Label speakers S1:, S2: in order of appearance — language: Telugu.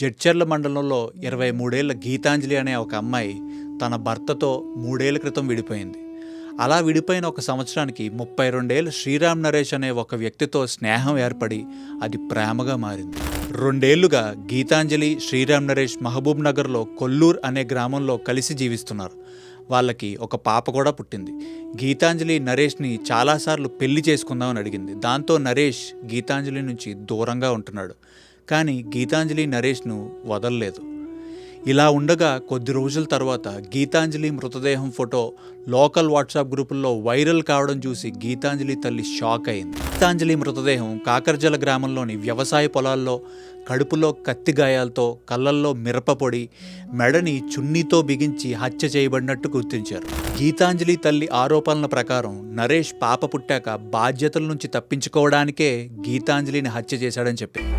S1: జడ్చర్ల మండలంలో ఇరవై మూడేళ్ళ గీతాంజలి అనే ఒక అమ్మాయి తన భర్తతో మూడేళ్ళ క్రితం విడిపోయింది. అలా విడిపోయిన ఒక సంవత్సరానికి ముప్పై రెండేళ్ళు శ్రీరామ్ నరేష్ అనే ఒక వ్యక్తితో స్నేహం ఏర్పడి అది ప్రేమగా మారింది. రెండేళ్ళుగా గీతాంజలి శ్రీరామ్ నరేష్ మహబూబ్ నగర్లో కొల్లూర్ అనే గ్రామంలో కలిసి జీవిస్తున్నారు. వాళ్ళకి ఒక పాప కూడా పుట్టింది. గీతాంజలి నరేష్ని చాలాసార్లు పెళ్ళి చేసుకుందామని అడిగింది. దాంతో నరేష్ గీతాంజలి నుంచి దూరంగా ఉంటున్నాడు. కానీ గీతాంజలి నరేష్ను వదలలేదు. ఇలా ఉండగా కొద్ది రోజుల తర్వాత గీతాంజలి మృతదేహం ఫోటో లోకల్ వాట్సాప్ గ్రూపుల్లో వైరల్ కావడం చూసి గీతాంజలి తల్లి షాక్ అయింది. గీతాంజలి మృతదేహం కాకర్జల గ్రామంలోని వ్యవసాయ పొలాల్లో కడుపులో కత్తి గాయాలతో కళ్ళల్లో మిరపపొడి మెడని చున్నీతో బిగించి హత్య చేయబడినట్టు గుర్తించారు. గీతాంజలి తల్లి ఆరోపణల ప్రకారం నరేష్ పాప పుట్టాక బాధ్యతల నుంచి తప్పించుకోవడానికే గీతాంజలిని హత్య చేశాడని చెప్పారు.